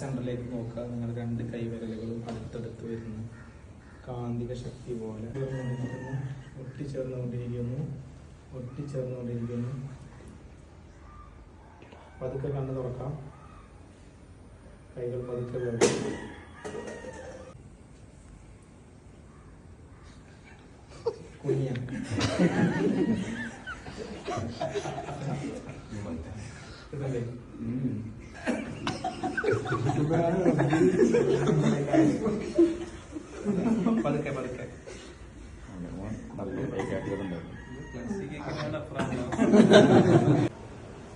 സെന്ററിലേക്ക് നോക്കുക. നിങ്ങൾ രണ്ട് കൈവിരലുകളും അടുത്തടുത്ത് വരുന്നു. കാന്തിക ശക്തി പോലെ. ചേർന്നുകൊണ്ടിരിക്കുന്നു ഒട്ടിച്ചേർന്നുകൊണ്ടിരിക്കുന്നു. ഒട്ടിച്ചേർന്നുകൊണ്ടിരിക്കുന്നു. പതുക്കെ കണ്ണ് തുറക്കാം. കൈകൾ പതുക്കെ വേണം. കുഞ്ഞ ഇതല്ലേ? പതുക്കെ പതുക്കെ.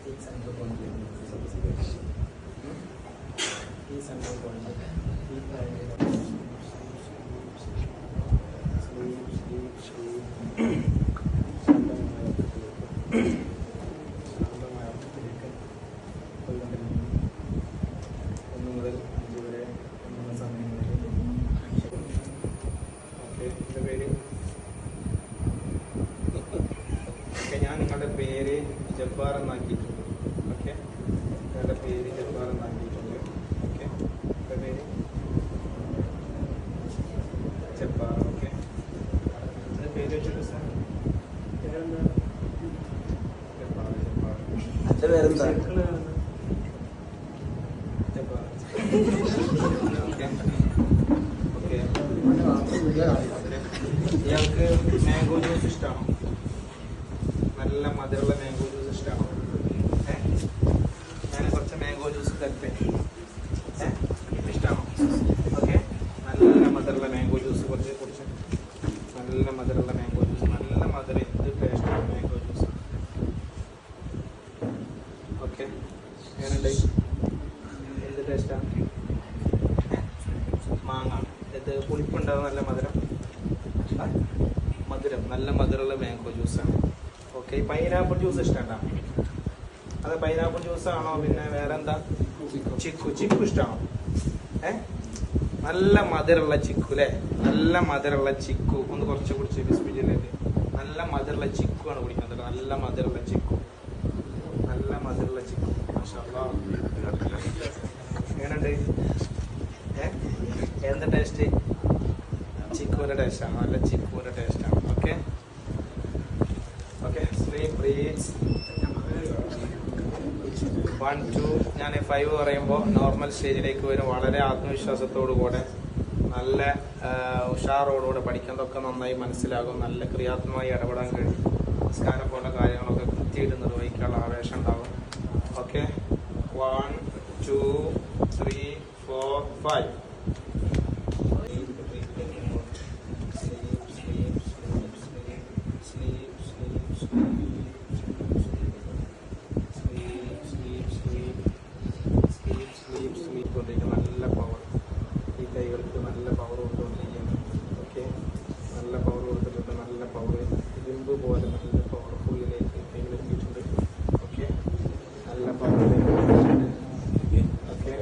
ഈ സെന്റർ പോയിന്റ് ഈ സെന്റർ പോയിന്റ് ഈ ഒന്ന് മുതൽ അഞ്ച് വരെ എണ്ണുന്ന സമയങ്ങളിൽ ഓക്കെ എന്റെ പേര് ഓക്കെ ഞാൻ നിങ്ങളുടെ പേര് ജബ്ബാർ എന്നാക്കിയിട്ടുണ്ട്. ഓക്കെ നിങ്ങളുടെ പേര് ജബ്ബാർ എന്നാക്കിയിട്ടുണ്ട്. ഓക്കെ നിങ്ങളുടെ പേര്? ജബ്ബാർ ഓക്കെ പേര് വെച്ചിട്ട് സാർ പേരെന്താ? ഇയാൾക്ക് മാംഗോ ജ്യൂസ് ഇഷ്ടമാണോ നല്ല മധുരമുള്ള മാംഗോ ജ്യൂസ് ഇഷ്ടമാണ് ഞാൻ കുറച്ച് മാംഗോ ജ്യൂസ് തരട്ടെ. ഇഷ്ടമാണോ ഓക്കെ. നല്ല മധുരമുള്ള മാംഗോ ജ്യൂസ് കുറച്ച് കുടിച്ച്. നല്ല മധുരമുള്ള മാംഗോ ജ്യൂസ് നല്ല മധുരം എന്ത് ടേസ്റ്റാണ് മാംഗോ ജ്യൂസ് ഓക്കെ. എങ്ങനെയുണ്ട്? എന്ത് ടേസ്റ്റാണ് മാങ്ങ. ഇത് പുളിപ്പുണ്ടാവും നല്ല മധുരം? മധുരം. നല്ല മധുരമുള്ള മാംഗോ ജ്യൂസാണ് ഓക്കെ പൈനാപ്പിൾ ജ്യൂസ് ഇഷ്ടമുണ്ടോ അത് പൈനാപ്പിൾ ജ്യൂസ് ആണോ? പിന്നെ വേറെ എന്താ ചിക്കു. ചിക്കു ഇഷ്ടമാണോ ഏ? നല്ല മധുരമുള്ള ചിക്കു അല്ലേ? നല്ല മധുരമുള്ള ചിക്കു. ഒന്ന് കുറച്ച് കുടിച്ച് ബിസ്മില്ലേക്ക് നല്ല മധുരമുള്ള ചിക്കു ആണ് കുടിക്കുന്നത് നല്ല മധുരമുള്ള ചിക്കു. നല്ല മധുരമുള്ള ചിക്കു. എങ്ങനെയുണ്ട്? ഏ? എന്താ ടേസ്റ്റ് ചിക്കുവിന്റെ ടേസ്റ്റാണ് നല്ല ചിക്കുവിന്റെ ടേസ്റ്റാണ് okay okay sleep please one two ഞാൻ ഫൈവ് പറയുമ്പോൾ നോർമൽ സ്റ്റേജിലേക്ക് വരും. വളരെ ആത്മവിശ്വാസത്തോടു കൂടെ നല്ല ഉഷാറോടുകൂടെ പഠിക്കുന്നതൊക്കെ നന്നായി മനസ്സിലാകും. നല്ല ക്രിയാത്മകമായി ഇടപെടാൻ കഴിയും. നിസ്കാരം പോലുള്ള കാര്യങ്ങളൊക്കെ കൃത്യമായിട്ട് നിർവഹിക്കാനുള്ള ആവേശം ഉണ്ടാകും okay one two three four five നല്ല പവർ ഈ കൈകൾക്ക് നല്ല പവർ കൊണ്ടുകൊണ്ടിരിക്കുകയാണ് ഓക്കെ നല്ല പവർ കൊടുത്തിട്ടുണ്ട് നല്ല പവർ ഇരുമ്പ് പോലെ നല്ല പവർഫുള്ളിലേക്ക് കൈകൾ എത്തിയിട്ടുണ്ട് ഓക്കെ നല്ല പവർ ഓക്കെ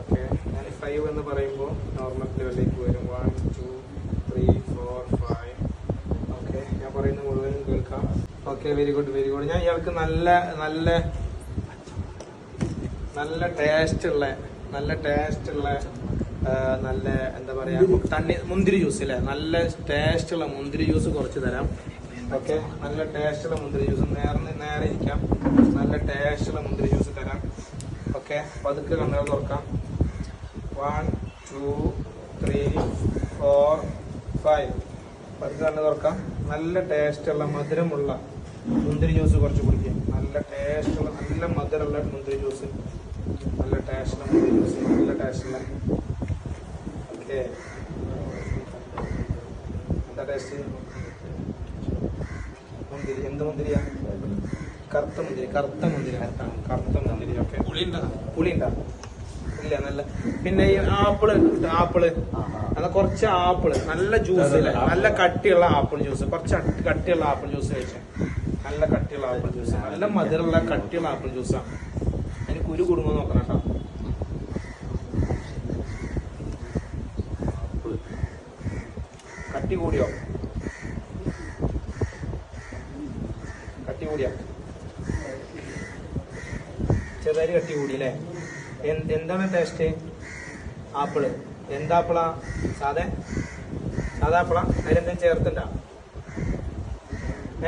ഓക്കെ ഞാൻ ഫൈവ് എന്ന് പറയുമ്പോൾ നോർമൽ ലെവലിലേക്ക് വരും one two three four five okay ഞാൻ പറയുന്നത് മുഴുവനും കേൾക്കാം. Okay very good very good ഞാൻ ഇയാൾക്ക് നല്ല നല്ല നല്ല ടേസ്റ്റ് ഉള്ള നല്ല ടേസ്റ്റ് ഉള്ള നല്ല എന്താ പറയാ തണ്ണി മുന്തിരി ജ്യൂസ് അല്ലേ നല്ല ടേസ്റ്റ് ഉള്ള മുന്തിരി ജ്യൂസ് കുറച്ച് തരാം. ഓക്കെ നല്ല ടേസ്റ്റ് ഉള്ള മുന്തിരി ജ്യൂസ് നേരെ നേരെ ഇരിക്കാം. നല്ല ടേസ്റ്റ് ഉള്ള മുന്തിരി ജ്യൂസ് തരാം. ഓക്കെ പതുക്കെ കണ്ണുകൾ തുറക്കാം. One two three four five പതുക്കെ തുറക്കാം. നല്ല ടേസ്റ്റുള്ള മധുരമുള്ള മുന്തിരി ജ്യൂസ് കുറച്ച് കുടിക്കാം. നല്ല ടേസ്റ്റുള്ള നല്ല മധുരമുള്ള മുന്തിരി ജ്യൂസ് നല്ല ടേസ്റ്റുള്ള മുന്തിരി ജ്യൂസ് നല്ല ടേസ്റ്റുള്ള ഓക്കെ. എന്താ ടേസ്റ്റ് മുന്തിരി. എന്ത് മുന്തിരിയാ? കറുത്ത മുന്തിരി. കറുത്ത മുന്തിരി കറുത്ത മുന്തിരി. ഓക്കെ. പുളിയുണ്ടോ? ഇല്ല നല്ല പിന്നെ ഈ ആപ്പിൾ ആപ്പിൾ. അത് കുറച്ച് ആപ്പിൾ. നല്ല ജ്യൂസ് നല്ല കട്ടിയുള്ള ആപ്പിൾ ജ്യൂസ് കുറച്ച് കട്ടിയുള്ള ആപ്പിൾ ജ്യൂസ് കഴിച്ചു. നല്ല കട്ടിയുള്ള ആപ്പിൾ ജ്യൂസ് നല്ല മധുരമുള്ള കട്ടിയുള്ള ആപ്പിൾ ജ്യൂസാണ് അതിന് കുരു കുടുങ്ങും നോക്കണം കേട്ടോ. കട്ടി കൂടിയോ? കട്ടി കൂടിയോ? ചെറുതായി കട്ടി കൂടി അല്ലേ? എന്ത്- എന്താണ് ടേസ്റ്റ് ആപ്പിൾ. എന്താപ്പിളാ? സാധേ സാധാ ആപ്പിളാ? അതിലെന്തും ചേർത്തിട്ടാ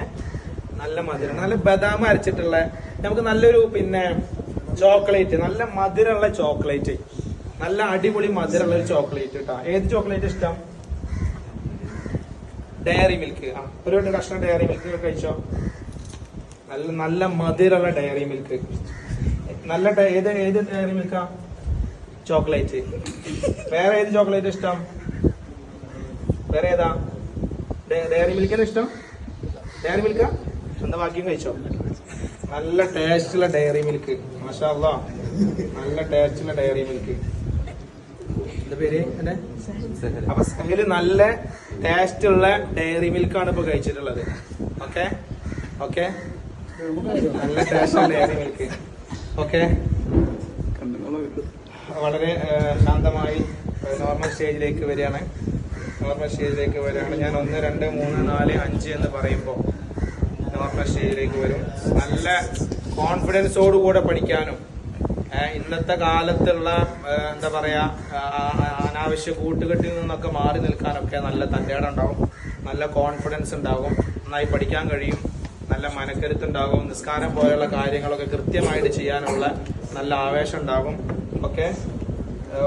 ഏ? നല്ല മധുരം. നല്ല ബദാം അരച്ചിട്ടുള്ള നമുക്ക് നല്ലൊരു പിന്നെ ചോക്ലേറ്റ് നല്ല മധുരമുള്ള ചോക്ലേറ്റ്. നല്ല അടിപൊളി മധുരമുള്ള ഒരു ചോക്ലേറ്റ് കേട്ടോ ഏത് ചോക്ലേറ്റ് ഇഷ്ടം? Dairy milk. ആ ഒരു കഷ്ണം ഡയറി മിൽക്ക് കഴിച്ചോ? നല്ല നല്ല മധുരമുള്ള ഡയറി മിൽക്ക്. നല്ല ഏത് ഏത് ഡയറി മിൽക്കാ? ചോക്ലേറ്റ്. വേറെ ഏത് ചോക്ലേറ്റ് ഇഷ്ടം? വേറെ ഏതാ? ഡയ- ഡയറി മിൽക്കിന് ഇഷ്ടം? ഡയറി മിൽക്കാ? എന്താ ബാക്കിയും കഴിച്ചോ? നല്ല ടേസ്റ്റുള്ള ഡയറി മിൽക്ക്. മാഷാ നല്ല ടേസ്റ്റുള്ള ഡയറി മിൽക്ക്. എന്താ പേര്? അപ്പൊ സഹൽ നല്ല ടേസ്റ്റ് ഉള്ള ഡയറി മിൽക്കാണ് ഇപ്പൊ കഴിച്ചിട്ടുള്ളത്. ഓക്കെ? ഓക്കെ? നല്ല ടേസ്റ്റ് ഉള്ള ഡയറി മിൽക്ക്. ഓക്കെ. വളരെ ശാന്തമായി നോർമൽ സ്റ്റേജിലേക്ക് വരികയാണ്. നോർമൽ സ്റ്റേജിലേക്ക് വരികയാണ്. ഞാൻ ഒന്ന് രണ്ട് മൂന്ന് നാല് അഞ്ച് എന്ന് പറയുമ്പോൾ നോർമൽ സ്റ്റേജിലേക്ക് വരും. നല്ല കോൺഫിഡൻസോടുകൂടെ പഠിക്കാനും ഇന്നത്തെ കാലത്തുള്ള എന്താ പറയാ ആ, ആ, അനാവശ്യ കൂട്ടുകെട്ടിൽ നിന്നൊക്കെ മാറി നിൽക്കാനൊക്കെ നല്ല തന്റേടുണ്ടാവും നല്ല കോൺഫിഡൻസ് ഉണ്ടാകും നന്നായി പഠിക്കാൻ കഴിയും. നല്ല മനക്കരുത്തുണ്ടാകും നിസ്കാരം പോലെയുള്ള കാര്യങ്ങളൊക്കെ കൃത്യമായിട്ട് ചെയ്യാനുള്ള നല്ല ആവേശം ഉണ്ടാകും okay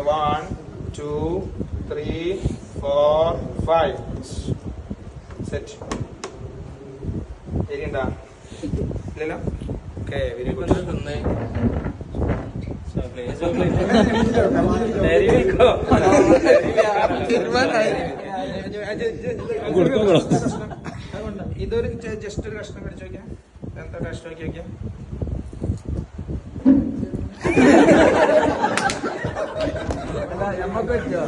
one two three four five set ശരിയുണ്ടാ ഇല്ലല്ലോ ഓക്കെ വെരി ഗുഡ് ഇതൊരു ജസ്റ്റ് ഒരു കഷ്ണം കടിച്ചു നോക്കിയാ എന്താ ടേസ്റ്റ് നോക്കി നോക്കിയാ നമുക്ക് പറ്റോ